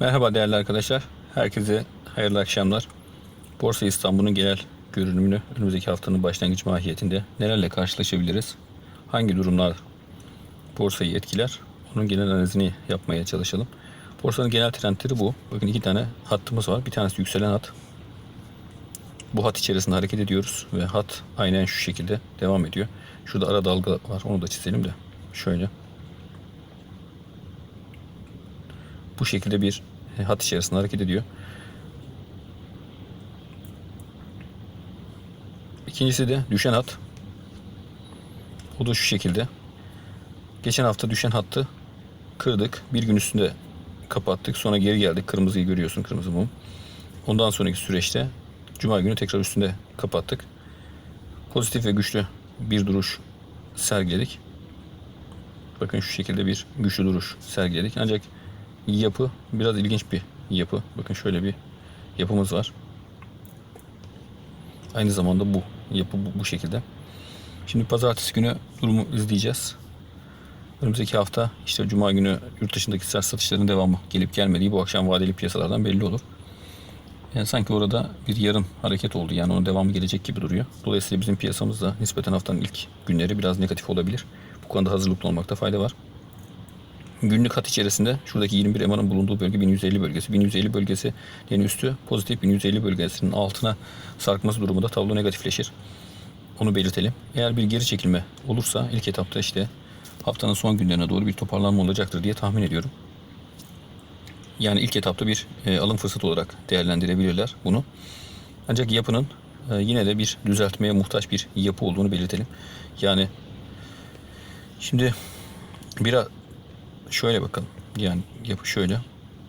Merhaba değerli arkadaşlar. Herkese hayırlı akşamlar. Borsa İstanbul'un genel görünümünü önümüzdeki haftanın başlangıç mahiyetinde nelerle karşılaşabiliriz? Hangi durumlar borsayı etkiler? Onun genel analizini yapmaya çalışalım. Borsanın genel trendleri bu. Bakın iki tane hattımız var. Bir tanesi yükselen hat. Bu hat içerisinde hareket ediyoruz ve hat aynen şu şekilde devam ediyor. Şurada ara dalga var. Onu da çizelim de. Şöyle. Bu şekilde bir e, hat içerisinde hareket ediyor. İkincisi de düşen hat. O da şu şekilde. Geçen hafta düşen hattı kırdık. Bir gün üstünde kapattık. Sonra geri geldik. Kırmızıyı görüyorsun kırmızı mum. Ondan sonraki süreçte Cuma günü tekrar üstünde kapattık. Pozitif ve güçlü bir duruş sergiledik. Bakın şu şekilde bir güçlü duruş sergiledik. Ancak yapı biraz ilginç bir yapı. Bakın şöyle bir yapımız var. Aynı zamanda bu yapı bu, bu şekilde. Şimdi pazartesi günü durumu izleyeceğiz. Önümüzdeki hafta işte cuma günü yurt dışındaki sert satışların devamı gelip gelmediği bu akşam vadeli piyasalardan belli olur. Yani sanki orada bir yarım hareket oldu. Yani onun devamı gelecek gibi duruyor. Dolayısıyla bizim piyasamızda nispeten haftanın ilk günleri biraz negatif olabilir. Bu konuda hazırlıklı olmakta fayda var. Günlük hat içerisinde şuradaki 21 EMA'nın bulunduğu bölge 1150 bölgesi. 1150 bölgesi yani üstü pozitif 1150 bölgesinin altına sarkması durumunda tablo negatifleşir. Onu belirtelim. Eğer bir geri çekilme olursa ilk etapta işte haftanın son günlerine doğru bir toparlanma olacaktır diye tahmin ediyorum. Yani ilk etapta bir e, alım fırsatı olarak değerlendirebilirler bunu. Ancak yapının e, yine de bir düzeltmeye muhtaç bir yapı olduğunu belirtelim. Yani şimdi biraz şöyle bakalım. Yani yapı şöyle.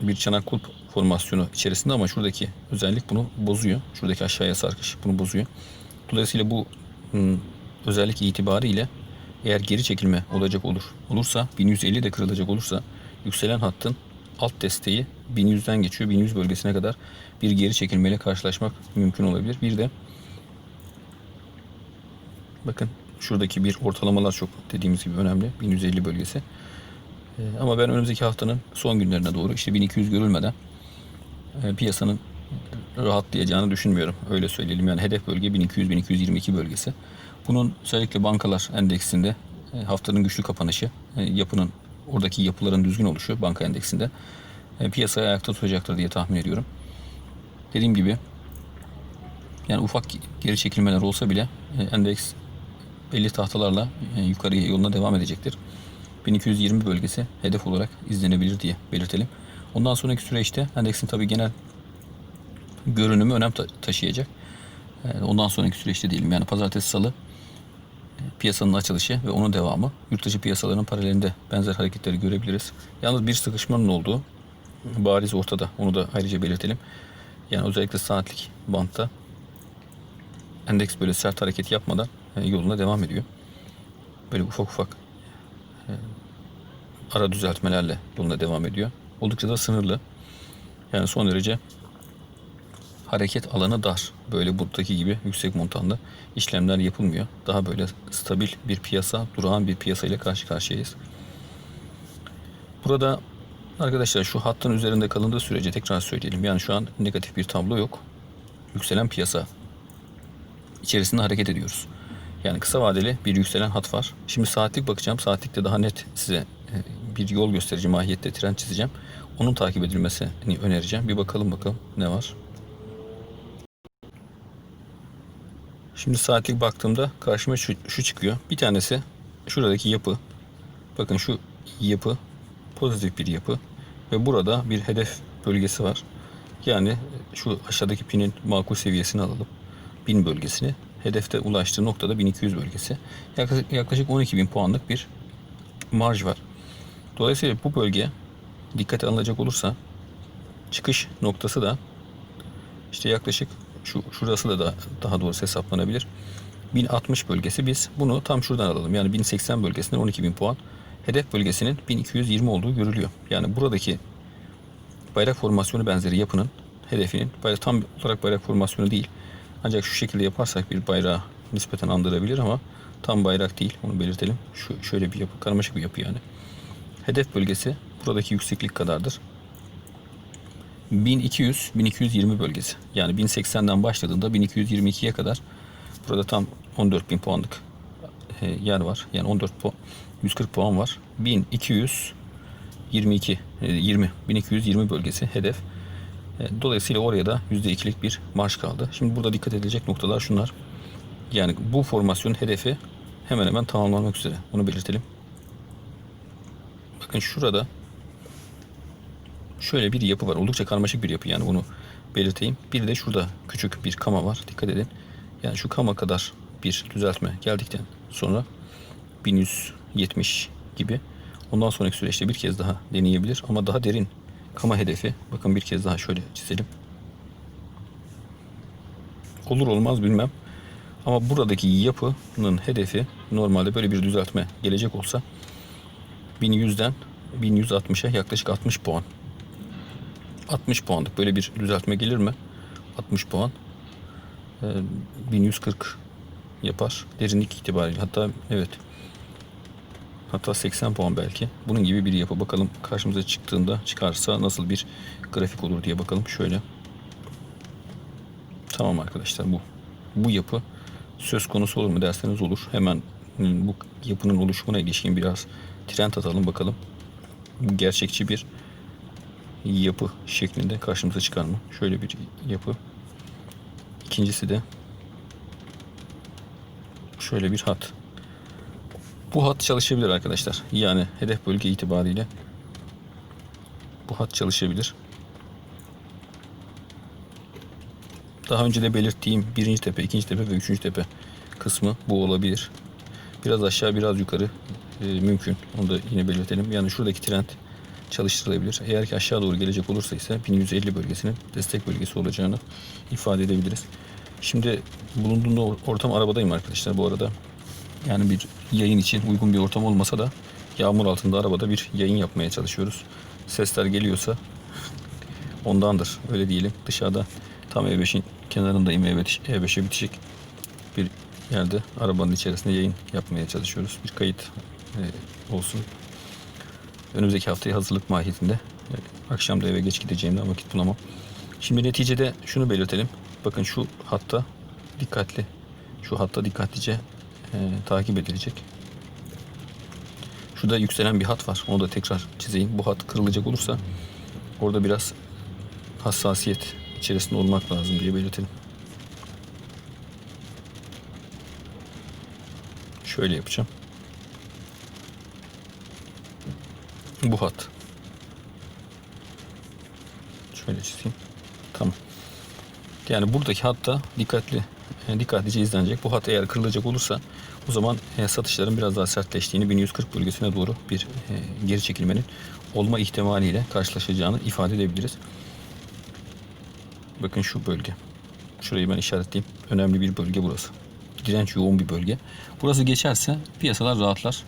Bir çanak kulp formasyonu içerisinde ama şuradaki özellik bunu bozuyor. Şuradaki aşağıya sarkış bunu bozuyor. Dolayısıyla bu ım, özellik itibariyle eğer geri çekilme olacak olur olursa 1150 de kırılacak olursa yükselen hattın alt desteği 1100'den geçiyor. 1100 bölgesine kadar bir geri çekilmeyle karşılaşmak mümkün olabilir. Bir de bakın şuradaki bir ortalamalar çok dediğimiz gibi önemli. 1150 bölgesi. Ee, Ama ben önümüzdeki haftanın son günlerine doğru işte 1200 görülmeden e, piyasanın rahatlayacağını düşünmüyorum. Öyle söyleyelim. Yani hedef bölge 1200-1222 bölgesi. Bunun özellikle bankalar endeksinde e, haftanın güçlü kapanışı, e, yapının oradaki yapıların düzgün oluşu banka endeksinde piyasayı ayakta tutacaktır diye tahmin ediyorum. Dediğim gibi yani ufak geri çekilmeler olsa bile endeks belli tahtalarla yukarıya yoluna devam edecektir. 1220 bölgesi hedef olarak izlenebilir diye belirtelim. Ondan sonraki süreçte endeksin tabii genel görünümü önem ta- taşıyacak. Ee, Ondan sonraki süreçte diyelim yani pazartesi salı e, piyasanın açılışı ve onun devamı yurt dışı piyasaların paralelinde benzer hareketleri görebiliriz. Yalnız bir sıkışmanın olduğu bariz ortada. Onu da ayrıca belirtelim. Yani özellikle saatlik bantta endeks böyle sert hareket yapmadan e, yoluna devam ediyor. Böyle ufak ufak ara düzeltmelerle yoluna devam ediyor. Oldukça da sınırlı. Yani son derece hareket alanı dar. Böyle buradaki gibi yüksek montanda işlemler yapılmıyor. Daha böyle stabil bir piyasa, durağan bir piyasa ile karşı karşıyayız. Burada arkadaşlar şu hattın üzerinde kalındığı sürece tekrar söyleyelim. Yani şu an negatif bir tablo yok. Yükselen piyasa içerisinde hareket ediyoruz. Yani kısa vadeli bir yükselen hat var. Şimdi saatlik bakacağım. Saatlikte daha net size bir yol gösterici mahiyette trend çizeceğim. Onun takip edilmesini önereceğim. Bir bakalım bakalım ne var. Şimdi saatlik baktığımda karşıma şu, şu çıkıyor. Bir tanesi şuradaki yapı. Bakın şu yapı pozitif bir yapı. Ve burada bir hedef bölgesi var. Yani şu aşağıdaki pinin makul seviyesini alalım. 1000 bölgesini. Hedefte ulaştığı noktada 1200 bölgesi. Yaklaşık, yaklaşık 12.000 puanlık bir marj var. Dolayısıyla bu bölge dikkate alınacak olursa çıkış noktası da işte yaklaşık şu şurası da, da daha doğrusu hesaplanabilir. 1060 bölgesi biz bunu tam şuradan alalım. Yani 1080 bölgesinden 12.000 puan. Hedef bölgesinin 1220 olduğu görülüyor. Yani buradaki bayrak formasyonu benzeri yapının hedefinin bayrak, tam olarak bayrak formasyonu değil. Ancak şu şekilde yaparsak bir bayrağı nispeten andırabilir ama tam bayrak değil. Onu belirtelim. Şu şöyle bir yapı, karmaşık bir yapı yani. Hedef bölgesi buradaki yükseklik kadardır. 1200 1220 bölgesi. Yani 1080'den başladığında 1222'ye kadar burada tam 14.000 puanlık e, yer var. Yani 14 puan 140 puan var. 1222 e, 20 1220 bölgesi hedef. E, Dolayısıyla oraya da %2'lik bir marş kaldı. Şimdi burada dikkat edilecek noktalar şunlar. Yani bu formasyonun hedefi hemen hemen tamamlanmak üzere. Bunu belirtelim. Bakın şurada şöyle bir yapı var. Oldukça karmaşık bir yapı yani bunu belirteyim. Bir de şurada küçük bir kama var. Dikkat edin. Yani şu kama kadar bir düzeltme geldikten sonra 1170 gibi ondan sonraki süreçte bir kez daha deneyebilir ama daha derin kama hedefi bakın bir kez daha şöyle çizelim. Olur olmaz bilmem. Ama buradaki yapının hedefi normalde böyle bir düzeltme gelecek olsa 1100'den 1160'a yaklaşık 60 puan. 60 puanlık böyle bir düzeltme gelir mi? 60 puan. Ee, 1140 yapar. Derinlik itibariyle. Hatta evet. Hatta 80 puan belki. Bunun gibi bir yapı. Bakalım karşımıza çıktığında çıkarsa nasıl bir grafik olur diye bakalım. Şöyle. Tamam arkadaşlar bu. Bu yapı söz konusu olur mu derseniz olur. Hemen bu yapının oluşumuna ilişkin biraz trend atalım bakalım. Gerçekçi bir yapı şeklinde karşımıza çıkar mı? Şöyle bir yapı. İkincisi de şöyle bir hat. Bu hat çalışabilir arkadaşlar. Yani hedef bölge itibariyle bu hat çalışabilir. Daha önce de belirttiğim birinci tepe, ikinci tepe ve üçüncü tepe kısmı bu olabilir. Biraz aşağı biraz yukarı e, mümkün. Onu da yine belirtelim. Yani şuradaki trend çalıştırılabilir. Eğer ki aşağı doğru gelecek olursa ise 1150 bölgesinin destek bölgesi olacağını ifade edebiliriz. Şimdi bulunduğum ortam arabadayım arkadaşlar bu arada. Yani bir yayın için uygun bir ortam olmasa da yağmur altında arabada bir yayın yapmaya çalışıyoruz. Sesler geliyorsa ondandır öyle diyelim. Dışarıda tam E5'in kenarındayım E5'e bitişik bir yerde arabanın içerisinde yayın yapmaya çalışıyoruz. Bir kayıt e, olsun. Önümüzdeki haftaya hazırlık mahiyetinde. E, akşam da eve geç gideceğimden vakit bulamam. Şimdi neticede şunu belirtelim. Bakın şu hatta dikkatli. Şu hatta dikkatlice e, takip edilecek. Şurada yükselen bir hat var. Onu da tekrar çizeyim. Bu hat kırılacak olursa orada biraz hassasiyet içerisinde olmak lazım diye belirtelim. Şöyle yapacağım. Bu hat. Şöyle çizeyim. Tamam. Yani buradaki hatta dikkatli e, dikkatlice izlenecek. Bu hat eğer kırılacak olursa o zaman e, satışların biraz daha sertleştiğini 1140 bölgesine doğru bir e, geri çekilmenin olma ihtimaliyle karşılaşacağını ifade edebiliriz. Bakın şu bölge. Şurayı ben işaretleyeyim. Önemli bir bölge burası. Direnç yoğun bir bölge. Burası geçerse piyasalar rahatlar.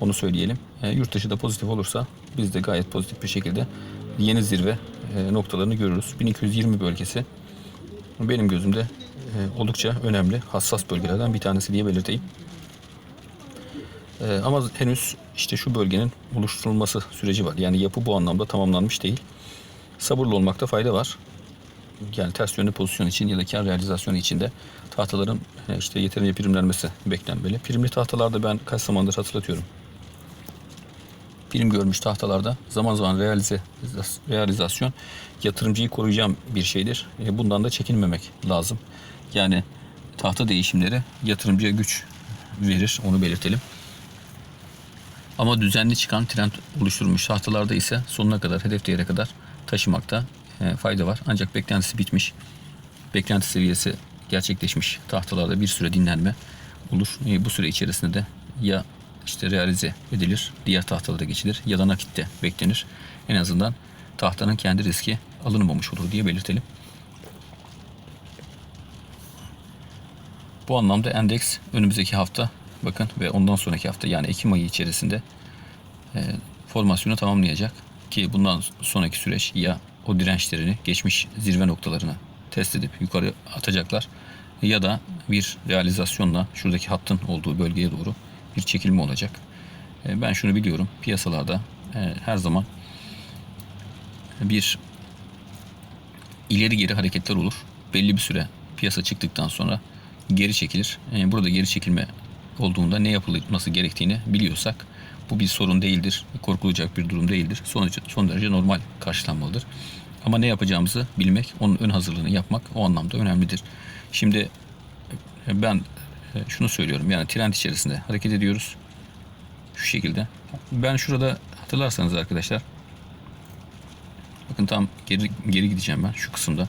Onu söyleyelim. E, yurt dışı da pozitif olursa biz de gayet pozitif bir şekilde yeni zirve e, noktalarını görürüz. 1220 bölgesi benim gözümde e, oldukça önemli, hassas bölgelerden bir tanesi diye belirteyim. E, ama henüz işte şu bölgenin oluşturulması süreci var. Yani yapı bu anlamda tamamlanmış değil. Sabırlı olmakta fayda var. Yani ters yönlü pozisyon için ya da kar realizasyonu için de tahtaların e, işte yeterince primlenmesi beklenmeli. Primli tahtalarda ben kaç zamandır hatırlatıyorum. Prim görmüş tahtalarda zaman zaman realize, realizasyon yatırımcıyı koruyacağım bir şeydir. E, Bundan da çekinmemek lazım. Yani tahta değişimleri yatırımcıya güç verir onu belirtelim. Ama düzenli çıkan trend oluşturmuş tahtalarda ise sonuna kadar hedef değere kadar taşımakta e, fayda var. Ancak beklentisi bitmiş. Beklenti seviyesi gerçekleşmiş tahtalarda bir süre dinlenme olur. E, bu süre içerisinde de ya işte realize edilir, diğer tahtalara geçilir ya da nakitte beklenir. En azından tahtanın kendi riski alınmamış olur diye belirtelim. Bu anlamda endeks önümüzdeki hafta bakın ve ondan sonraki hafta yani Ekim ayı içerisinde e, formasyonu tamamlayacak ki bundan sonraki süreç ya o dirençlerini geçmiş zirve noktalarına test edip yukarı atacaklar ya da bir realizasyonla şuradaki hattın olduğu bölgeye doğru bir çekilme olacak. E, ben şunu biliyorum piyasalarda e, her zaman bir ileri geri hareketler olur. Belli bir süre piyasa çıktıktan sonra geri çekilir. E, burada geri çekilme olduğunda ne yapılması gerektiğini biliyorsak bu bir sorun değildir. Korkulacak bir durum değildir. Son, son derece normal karşılanmalıdır. Ama ne yapacağımızı bilmek, onun ön hazırlığını yapmak o anlamda önemlidir. Şimdi ben şunu söylüyorum. Yani trend içerisinde hareket ediyoruz. Şu şekilde. Ben şurada hatırlarsanız arkadaşlar bakın tam geri, geri gideceğim ben şu kısımda.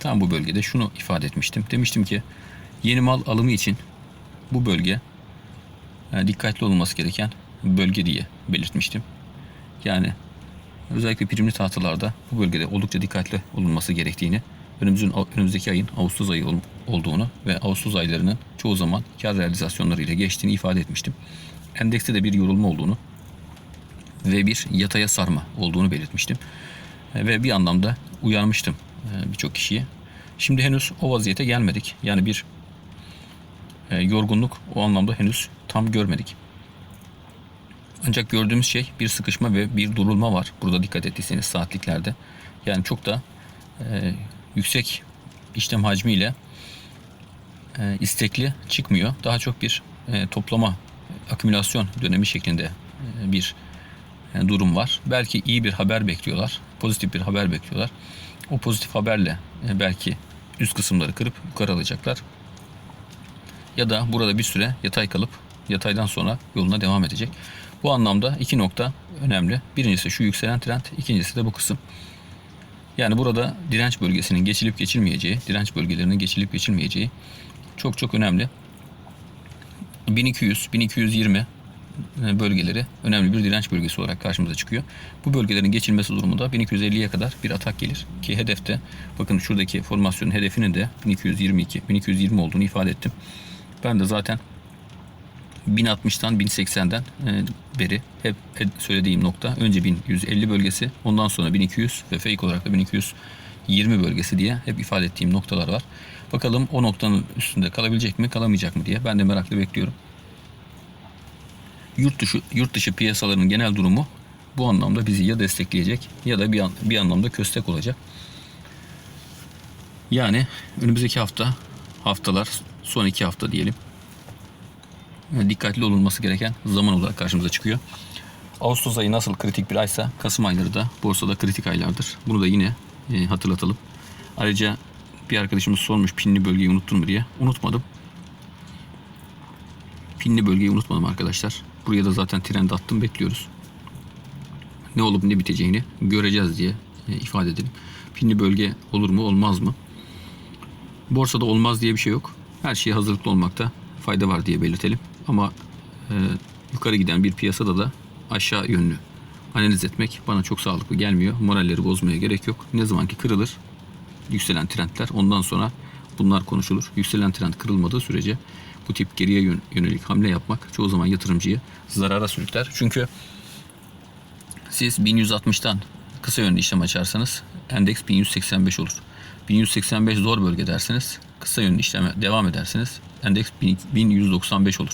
Tam bu bölgede şunu ifade etmiştim. Demiştim ki yeni mal alımı için bu bölge yani dikkatli olunması gereken bölge diye belirtmiştim. Yani özellikle primli tahtalarda bu bölgede oldukça dikkatli olunması gerektiğini, önümüzün önümüzdeki ayın Ağustos ayı ol- olduğunu ve Ağustos aylarının çoğu zaman kar realizasyonları ile geçtiğini ifade etmiştim. Endekste de bir yorulma olduğunu ve bir yataya sarma olduğunu belirtmiştim. E, Ve bir anlamda uyarmıştım e, birçok kişiyi. Şimdi henüz o vaziyete gelmedik. Yani bir e, yorgunluk o anlamda henüz tam görmedik. Ancak gördüğümüz şey bir sıkışma ve bir durulma var. Burada dikkat ettiyseniz saatliklerde. Yani çok da yüksek işlem hacmiyle e, istekli çıkmıyor. Daha çok bir e, toplama, akümülasyon dönemi şeklinde e, bir e, durum var. Belki iyi bir haber bekliyorlar. Pozitif bir haber bekliyorlar. O pozitif haberle e, belki üst kısımları kırıp yukarı alacaklar. Ya da burada bir süre yatay kalıp yataydan sonra yoluna devam edecek. Bu anlamda iki nokta önemli. Birincisi şu yükselen trend, ikincisi de bu kısım. Yani burada direnç bölgesinin geçilip geçilmeyeceği, direnç bölgelerinin geçilip geçilmeyeceği çok çok önemli. 1200, 1220 e, bölgeleri önemli bir direnç bölgesi olarak karşımıza çıkıyor. Bu bölgelerin geçilmesi durumunda 1250'ye kadar bir atak gelir ki hedefte bakın şuradaki formasyonun hedefinin de 1222 1220 olduğunu ifade ettim. Ben de zaten 1060'tan 1080'den e, beri hep söylediğim nokta önce 1150 bölgesi ondan sonra 1200 ve fake olarak da 1220 bölgesi diye hep ifade ettiğim noktalar var. Bakalım o noktanın üstünde kalabilecek mi kalamayacak mı diye ben de merakla bekliyorum yurt dışı yurt dışı piyasaların genel durumu bu anlamda bizi ya destekleyecek ya da bir an- bir anlamda köstek olacak. Yani önümüzdeki hafta haftalar son iki hafta diyelim dikkatli olunması gereken zaman olarak karşımıza çıkıyor. Ağustos ayı nasıl kritik bir aysa Kasım ayları da borsada kritik aylardır. Bunu da yine e, hatırlatalım. Ayrıca bir arkadaşımız sormuş pinli bölgeyi unuttun mu diye. Unutmadım. Pinli bölgeyi unutmadım arkadaşlar. Buraya da zaten trend attım bekliyoruz. Ne olup ne biteceğini göreceğiz diye e, ifade edelim. Pinli bölge olur mu olmaz mı? Borsada olmaz diye bir şey yok. Her şeye hazırlıklı olmakta fayda var diye belirtelim. Ama e, yukarı giden bir piyasada da aşağı yönlü analiz etmek bana çok sağlıklı gelmiyor. Moralleri bozmaya gerek yok. Ne zaman ki kırılır yükselen trendler ondan sonra bunlar konuşulur. Yükselen trend kırılmadığı sürece bu tip geriye yön- yönelik hamle yapmak çoğu zaman yatırımcıyı zarara sürükler. Çünkü siz 1160'tan kısa yönlü işlem açarsanız endeks 1185 olur. 1185 zor bölge dersiniz. Kısa yönlü işleme devam edersiniz. Endeks 1195 olur.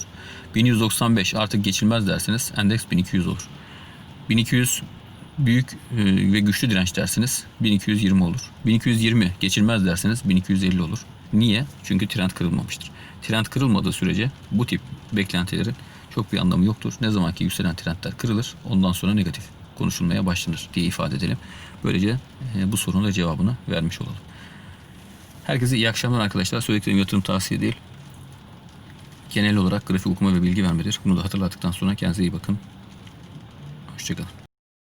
1195 artık geçilmez dersiniz. Endeks 1200 olur. 1200 büyük e, ve güçlü direnç dersiniz 1220 olur. 1220 geçilmez derseniz 1250 olur. Niye? Çünkü trend kırılmamıştır. Trend kırılmadığı sürece bu tip beklentilerin çok bir anlamı yoktur. Ne zaman ki yükselen trendler kırılır ondan sonra negatif konuşulmaya başlanır diye ifade edelim. Böylece e, bu sorunun da cevabını vermiş olalım. Herkese iyi akşamlar arkadaşlar. Söylediklerim yatırım tavsiye değil. Genel olarak grafik okuma ve bilgi vermedir. Bunu da hatırlattıktan sonra kendinize iyi bakın. Hoşçakalın.